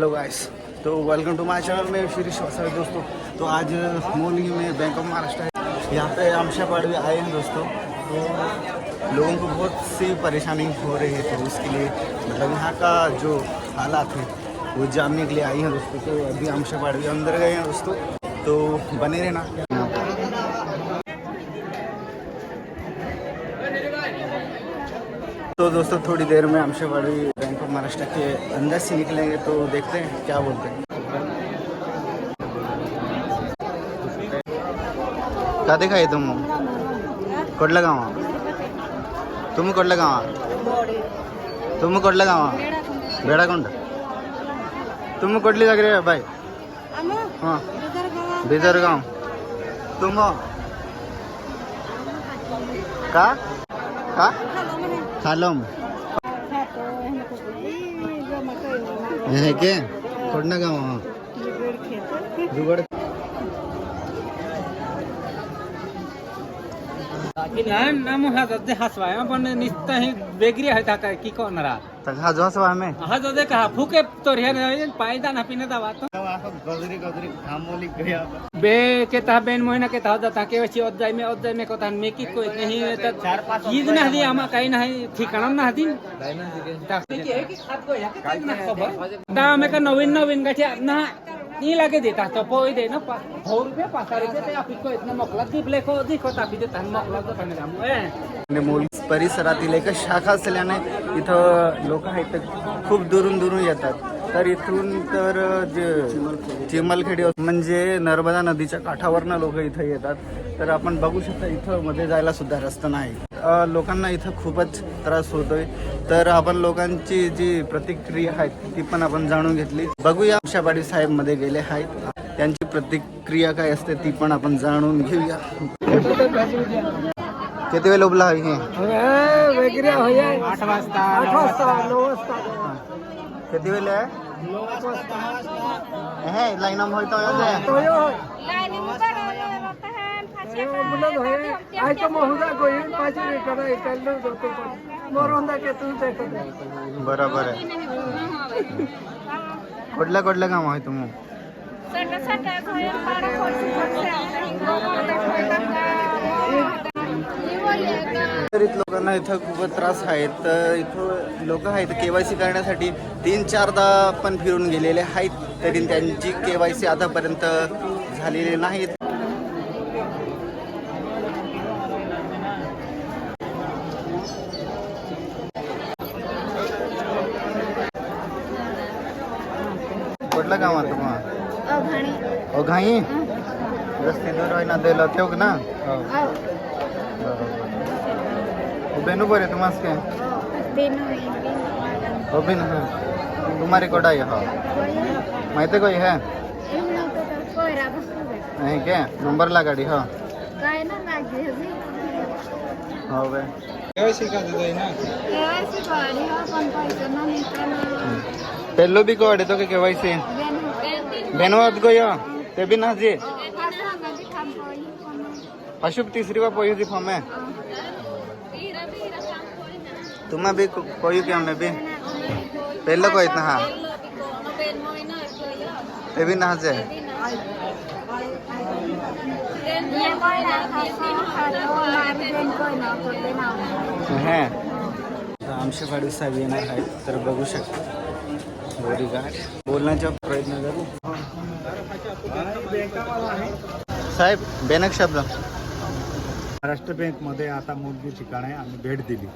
Hello guys तो welcome to my channel में श्री वसाई दोस्तों। तो आज मोली में बैंक ऑफ़ महाराष्ट्र है। यहाँ पे आमशा अमशा पाड़वी आए हैं दोस्तों। तो लोगों को बहुत सी परेशानी हो रही है तो उसके लिए मतलब यहाँ का जो हालात है, वो जानने के लिए आई हैं दोस्तों। तो अभी अमशा पाड़वी अंदर गए हैं दोस्तों। तो बने रहना। तो दोस्तों, थोड़ी देर में ऑफ़ महाराष्ट्र के अंदर से निकलेंगे तो देखते हैं क्या बोलते हैं। का दिखाई तुम? कोडला गावा तुम कोडला गावा तुम कोडला गावा बेड़ाकुंड। तुम कोडली जाग बाय हाँ बिदर गाव तुम का? का? खालम हे के? कोडना गाव जुगड. नाम हात हसवाय पण नुसतं हे वेगळी आहे काय? की कोण राहत तर हा जो असं आम्ही हा जो दे का फुके तो रे पायदा ना पिने दावा तो गजरी गजरी थांबवली गया बे के ता बेन मोहिना के ता जाता के वची अध्याय में अध्याय में कोता में की कोई नहीं तर चार पाच चीज ना दी आमा काही नाही ठिकाणा ना दी दा में का नवीन नवीन गाठी ना नी लागे देता तो पोई दे ना सौ रुपये पाच रुपये ते आपको इतना मोकला दिपले को दिखो तापी देता मोकला तो खाने जामू ए आणि मूल परिसरातील एक शाखा असल्याने इथं लोक आहेत खूप दुरून दुरून येतात. तर इथून तर जे चिमलखेडी म्हणजे नर्मदा नदीच्या काठावरनं लोक इथं येतात. तर आपण बघू शकता इथं मध्ये जायला सुद्धा रस्ता नाही. लोकांना इथं खूपच त्रास होतोय. तर आपण लोकांची जी प्रतिक्रिया आहेत ती पण आपण जाणून घेतली. बघूया आमशापाडी साहेबमध्ये गेले आहेत. त्यांची प्रतिक्रिया काय असते ती पण आपण जाणून घेऊया. किती वेळ उभला आहे वगैरे होय आठ वाजता आठ वाजता. नऊ वाजता किती वेळ आहे हे लाईन होय तो बरोबर आहे कुठल्या कुठल्या काम आहे तुम्ही? तरीच लोकांना इथं खूपच त्रास आहे. तर इथं लोक आहेत के वाय सी करण्यासाठी तीन चारदा पण फिरून गेलेले आहेत. तरी त्यांची के वाय सी आतापर्यंत झालेली नाहीत. कुठलं काम आहे तुम्हाला ओ घाई रस्ते दूर आहे ना दिलं ठेव ना बेनू बरे तुम्हाला काय हो बिन हाँ तुम्हारी कोटा आहे हा माहिती कोई है नाही काय नंबरला गाडी हा काय ना लागे हो बे केवायसी गाडी हा पण पैसे ना निघताना पेल्लो बी कोड तो के केवायसी बेनवात गयो ते बी ना जी अशुभ तीसरी बार पोई फॉर्म है तुम्हें भी को- कोई क्या मैं भी पेल्लो को इतना हाँ ते भी ना जे है आमशेवाडी साहेब येणार आहेत तर बघू शकता. गोरी गाठ बोलण्याचा प्रयत्न करू. साहेब बेनक शब्द. महाराष्ट्र बँकमध्ये आता मोठी ठिकाण आहे आम्ही भेट दिली.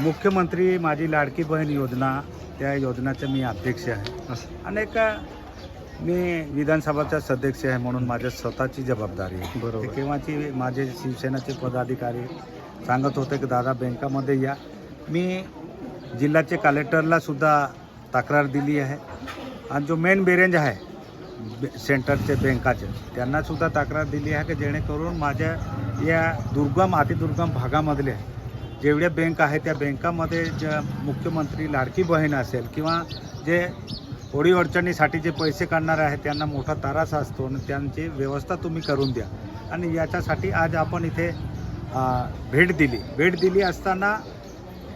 मुख्यमंत्री माझी लाडकी बहीण योजना त्या योजनाचे मी अध्यक्ष आहे. अनेक मी विधानसभाचा सदस्य आहे म्हणून माझ्या स्वतःची जबाबदारी आहे. बरोबर. केव्हाची माझे शिवसेनेचे पदाधिकारी सांगत होते की दादा बँकामध्ये या. मी जिल्ह्याचे कलेक्टरला सुद्धा तक्रार दिली आहे. आणि जो मेन बेरेंज आहे बे- सेंटरचे बँकाचे त्यांना सुद्धा तक्रार दिली आहे की जेणेकरून माझ्या या दुर्गम अतिदुर्गम भागामधले जेवढ्या बँक आहेत त्या बँकामध्ये ज्या मुख्यमंत्री लाडकी बहीण असेल किंवा जे ओढी अडचणीसाठी जे पैसे काढणारे आहेत त्यांना मोठा तारास असतो आणि त्यांची व्यवस्था तुम्ही करून द्या. आणि याच्यासाठी आज आपण इथे भेट दिली. भेट दिली असताना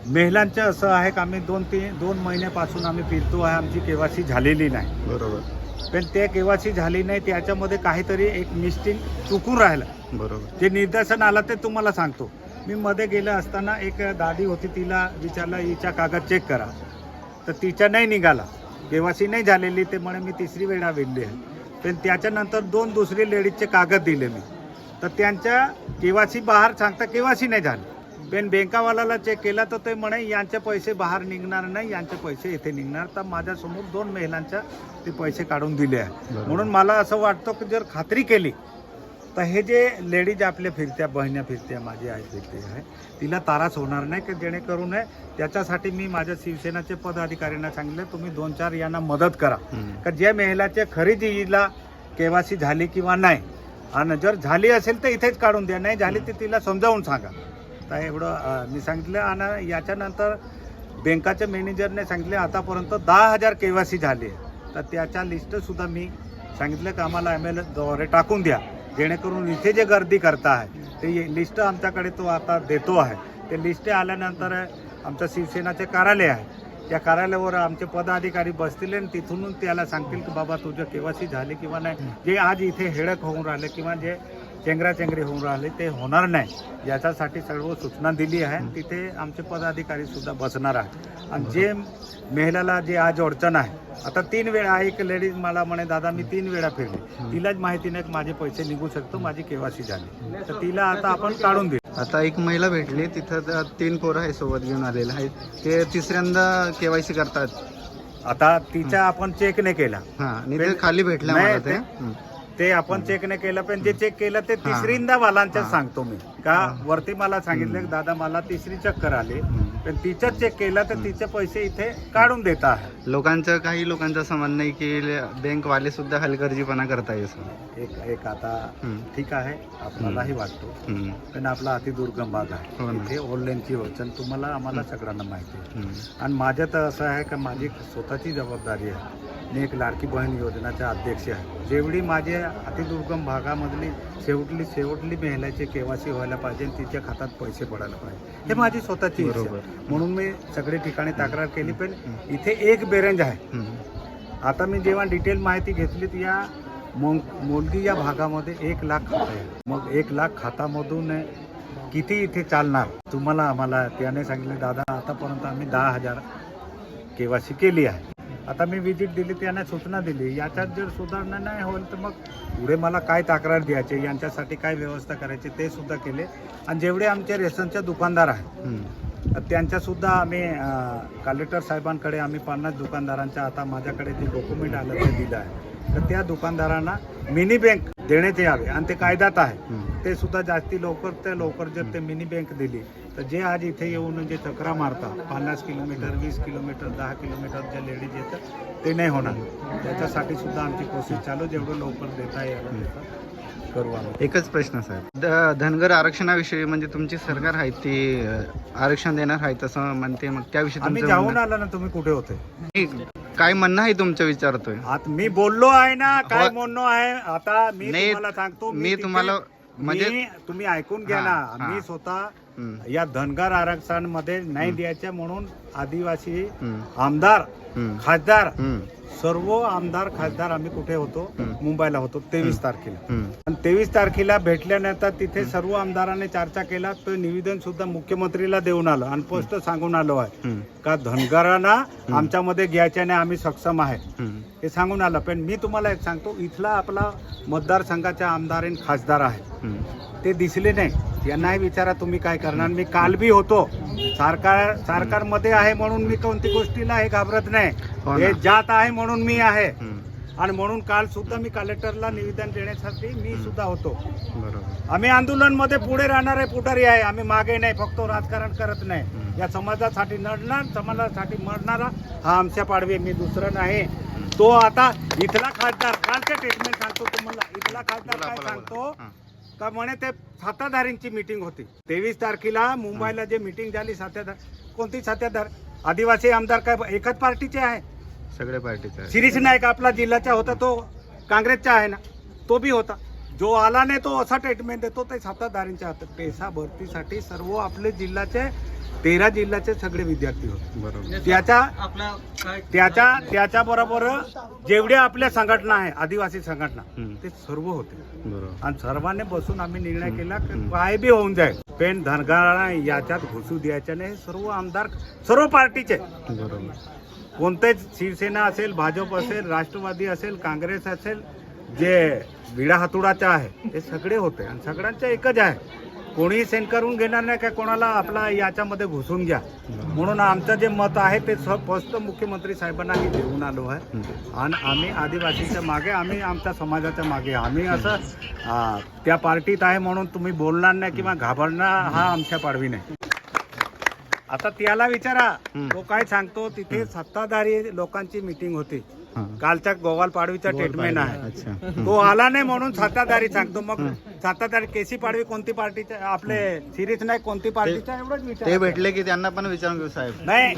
महिलांचं असं आहे की आम्ही दोन तीन दोन महिन्यापासून आम्ही फिरतो आहे आमची केवासी झालेली नाही. बरोबर. पण ते केवासी झाली नाही त्याच्यामध्ये काहीतरी एक मिस्टिंग चुकून राहिलं. बरोबर. जे निदर्शन आलं ते तुम्हाला सांगतो. मी मध्ये गेलं असताना एक दादी होती तिला विचारलं हिच्या कागद चेक करा. तर तिच्या नाही निघाला. केवासी नाही झालेली ते म्हणे मी तिसरी वेळा वेगळी आहे. पण त्याच्यानंतर दोन दुसरे लेडीजचे कागद दिले मी. तर त्यांच्या केवासी बाहेर सांगता केवासी नाही झाले. पण बँकावाल्याला चेक केला तर ते म्हणे यांचे पैसे बाहेर निघणार नाही यांचे पैसे इथे निघणार. तर माझ्यासमोर दोन महिलांच्या ते पैसे काढून दिले आहे. म्हणून मला असं वाटतं की जर खात्री केली तर हे जे लेडीज आपल्या फिरत्या बहिण्या फिरत्या माझी आई फिरते आहे तिला तारास होणार नाही की जेणेकरून आहे त्याच्यासाठी मी माझ्या शिवसेनाचे पदाधिकाऱ्यांना सांगितले तुम्ही दोन चार यांना मदत करा. हम्म. का ज्या महिलाच्या खरेदीला केवासी झाली किंवा नाही आणि जर झाली असेल तर इथेच काढून द्या नाही झाली तर तिला समजावून सांगा. तर एवढं मी सांगितलं आणि याच्यानंतर बँकाच्या मॅनेजरने सांगितले आतापर्यंत दहा हजार केवासी झाली. आहे तर त्याच्या लिस्टसुद्धा मी सांगितलं की आम्हाला एम एलद्वारे टाकून द्या. जेणेकरून इथे जे गर्दी करता आहे ते लिस्ट आमच्याकडे तो आता देतो आहे. ते लिस्ट आल्यानंतर आमचं शिवसेनाचे कार्यालय आहे. त्या कार्यालयावर आमचे पदाधिकारी बसतील आणि तिथून त्याला सांगतील की बाबा तुझं केवासी झाले किंवा नाही. जे आज इथे हेडक होऊन राहिले किंवा जे चेंगराचेंगरी होऊन राहिले. ते होणार नाही. याच्यासाठी सर्व सूचना दिली आहे. तिथे आमचे पदाधिकारी सुद्धा बसणार आहे आणि जे महिलाला जे आज अडचण आहे आता तीन वेळा एक लेडीज मला म्हणे दादा मी तीन वेळा फिरली. तिलाच माहिती नाही माझे पैसे निघू शकतो? माझी केवासी झाली. तर तिला आता आपण काढून देऊ. आता एक महिला भेटली. तिथं तीन पोरं आहे सोबत घेऊन आलेलं आहे ते तिसऱ्यांदा केवायसी करतात. आता तिचा आपण चेक नाही केला. हा खाली भेटले ते आपण चेक नाही केलं पण जे चेक केलं ते तिसरींदा वालांच्या. सांगतो मी. का वरती मला सांगितलं दादा मला तिसरी चक्कर आली. पण तिचं चेक केलं तर तिचे पैसे इथे काढून देत लोकांचं काही लोकांचं म्हणणं आहे की बँकवाले सुद्धा हलगर्जीपणा करताय असं एक एक आता हम्म. ठीक आहे आपल्यालाही वाटतो. हम्म. पण आपला अतिदुर्गम भाग हो आहे ना. इथे ऑनलाईनची अडचण तुम्हाला आम्हाला सगळ्यांना माहिती आहे. हम्म. आणि माझं तर असं आहे का माझी स्वतःची जबाबदारी आहे. मी एक लाडकी बहीण योजनाचा अध्यक्ष आहे. जेवढी माझ्या अतिदुर्गम भागामधली शेवटली शेवटली महिलाची केवासी व्हायला पाहिजे तिच्या खात्यात पैसे पडायला पाहिजे. हे माझी स्वतःची. म्हणून मी सगळे ठिकाणी तक्रार केली पण इथे एक बेरेंज आहे. आता मी जेव्हा डिटेल माहिती घेतली तर या मोलगी या भागामध्ये एक लाख खातं. आहे मग एक लाख खातामधून किती इथे चालणार? तुम्हाला आम्हाला त्याने सांगितले दादा आतापर्यंत आम्ही दहा हजार केवासी केली आहे. आता मी विजिट दिली त्याने सूचना दिली. याच्यात जर सुधारणा नाही होईल तर मग पुढे मला काय तक्रार द्यायचे यांच्यासाठी काय व्यवस्था करायची ते सुद्धा केले. आणि जेवढे आमचे रेशनचे दुकानदार आहेत त्यांच्यासुद्धा आम्ही कलेक्टर साहेबांकडे आम्ही पन्नास दुकानदारांच्या आता माझ्याकडे जे डॉक्युमेंट आलं ते दिलं आहे. तर त्या दुकानदारांना मिनी बँक देण्यात यावे. आणि ते कायद्यात आहे. ते सुद्धा जास्ती लवकर ते लवकर जर ते मिनी बँक दिली तर जे आज इथे येऊन जे चक्रा मारतात पन्नास किलोमीटर वीस किलोमीटर दहा किलोमीटर जे लेडीज येतात ते नाही होणार. त्याच्यासाठी सुद्धा आमची कोशिश चालू जेवढं लवकर देता येईल. करू आम्ही. एकच प्रश्न साहेब. द- धनगर आरक्षणाविषयी म्हणजे तुमची सरकार आहे ती अ, आरक्षण देणार आहे तसं म्हणते. मग त्याविषयी आम्ही तुमचं जाऊन म्हणणं- आलो ना तुम्ही कुठे होते? नाही, काय म्हणणं आहे तुमचं विचारतोय? आता मी बोललो आहे ना काय हो. म्हणणं आहे? आता मी नाही, तुम्हाला सांगतो मी तिथे- तुम्हाला म्हणजे- मी- तुम्ही ऐकून घ्या ना. हा. मी स्वतः या धनगर आरक्षणामध्ये नाही द्यायचे म्हणून आदिवासी आमदार खासदार सर्व आमदार खासदार आम्ही कुठे होतो. मुंबईला होतो तेवीस तारखेला. आणि तेवीस तारखेला भेटल्यानंतर तिथे सर्व आमदारांनी चर्चा केला तो निवेदन सुद्धा मुख्यमंत्रीला देऊन आलो आणि स्पष्ट सांगून आलो आहे. का धनगरांना आमच्यामध्ये घ्यायच्या नाही आम्ही सक्षम आहे. हे सांगून आलं. पण मी तुम्हाला एक सांगतो इथला आपला मतदारसंघाचा आमदार आणि खासदार आहे. ते दिसले नाही. यांनाही विचारा तुम्ही काय करणार. मी काल बी होतो. सरकार सरकारमध्ये आहे म्हणून मी कोणती गोष्टीला हे घाबरत हो नाही ना. हे जात आहे म्हणून मी आहे. आणि म्हणून काल सुद्धा मी कलेक्टरला निवेदन देण्यासाठी मी सुद्धा होतो. आम्ही आंदोलनमध्ये पुढे राहणारे पुढारी आहे. आम्ही मागे नाही फक्त राजकारण करत नाही. या समाजासाठी लढणार समाजासाठी मरणारा हा आमच्या पाडवे मी दुसरं नाही. तो आता इथला खासदार कालचे ट्रीटमेंट सांगतो तुम्हाला. इथला खासदार काय सांगतो? का म्हणे ते सत्ताधारींची मीटिंग होती. तेवीस तारखेला मुंबईला जे मीटिंग झाली सत्ताधार कोणती सत्ताधार आदिवासी आमदार काय एकच पार्टीचे आहे? सगळ्या पार्टीचं. शिरीष नाईक आपला जिल्ह्याचा होता तो काँग्रेसचा आहे ना. तो बी होता. जो आला नाही तो असा ट्रीटमेंट देतो ते सत्ताधारींच्या हातात. पैसा भरतीसाठी सर्व आपले जिल्ह्याचे तेरा जिल्ह्याचे सगळे विद्यार्थी होते. बरोबर. त्याच्या त्याच्या त्याच्या बरोबर जेवढ्या आपल्या संघटना आहे आदिवासी संघटना. ते सर्व होते. बरोबर. आणि सर्वांनी बसून आम्ही निर्णय केला की काय बी होऊन जाईल. पेन धनगरांना याच्यात घुसू द्यायचे नाही. हे सर्व आमदार सर्व पार्टीचे. बरोबर. कोणतेच शिवसेना असेल भाजप असेल राष्ट्रवादी असेल काँग्रेस असेल जे विडा हातुडाचे आहे ते सगळे होते. आणि सगळ्यांचं एकच आहे. कोणीही सेंड करून घेणार नाही का कोणाला आपला याच्यामध्ये घुसून घ्या म्हणून आमचं जे मत आहे ते स्पष्ट मुख्यमंत्री साहेबांना आम्ही देऊन आलो आहे आणि आम्ही आदिवासीच्या मागे आम्ही आमच्या समाजाच्या मागे. आम्ही असं त्या पार्टीत आहे म्हणून तुम्ही बोलणार नाही किंवा घाबरणार हा आमच्या पाडवी नाही आता त्याला विचारा. तो काय सांगतो तिथे सत्ताधारी लोकांची मिटिंग होती हां. कालच्या गोवाल पाडवीचा स्टेटमेंट आहे. तो आला नाही म्हणून सत्ताधारी सांगतो. मग सत्ताधारी केसी पाडवी कोणती पार्टीचे आपले सिरीज नाही कोणती पार्टीचा एवढंच ते भेटले की त्यांना पण विचारून घेऊ साहेब. नाही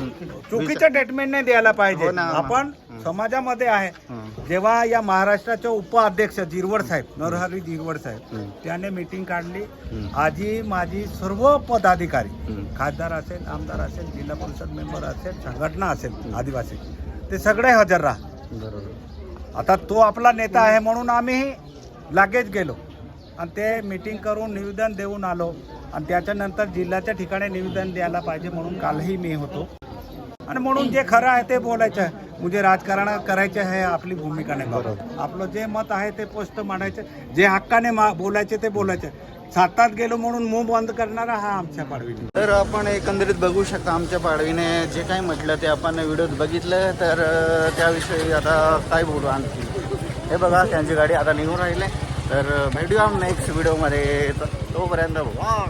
चुकीचं स्टेटमेंट नाही द्यायला पाहिजे. हो ना. आपण समाजामध्ये आहे. हां. जेव्हा या महाराष्ट्राचे उपाध्यक्ष जिरवड साहेब नरहरी जिरवड साहेब. त्याने मीटिंग काढली. आजी माझी सर्व पदाधिकारी. खासदार असेल आमदार असेल जिल्हा परिषद मेंबर असेल संघटना असेल आदिवासी ते सगळे हजर राहा. बरोबर. आता तो आपला नेता आहे म्हणून आम्ही लागेच गेलो. आणि ते मीटिंग करून निवेदन देऊन आलो. आणि त्याच्यानंतर जिल्ह्याच्या ठिकाणी निवेदन द्यायला पाहिजे म्हणून कालही मी होतो. आणि म्हणून जे खरं आहे ते बोलायचं आहे. म्हणजे राजकारण करायचे आहे आपली भूमिका नाही बरोबर. आपलं जे मत आहे ते स्पष्ट मांडायचं. जे हक्काने मा बोलायचे ते बोलायचे. सातात गेलो म्हणून मुंह बंद करणारा हा आमच्या पाडवी. तर आपण एकंदरीत बघू शकता आमच्या पाडवीने जे काही म्हटलं ते आपण व्हिडिओत बघितलं. तर त्याविषयी आता काय बोलू आणखी? हे बघा त्यांची गाडी आता निघून राहिले. तर भेटूया नेक्स्ट व्हिडिओमध्ये. तर तोपर्यंत वा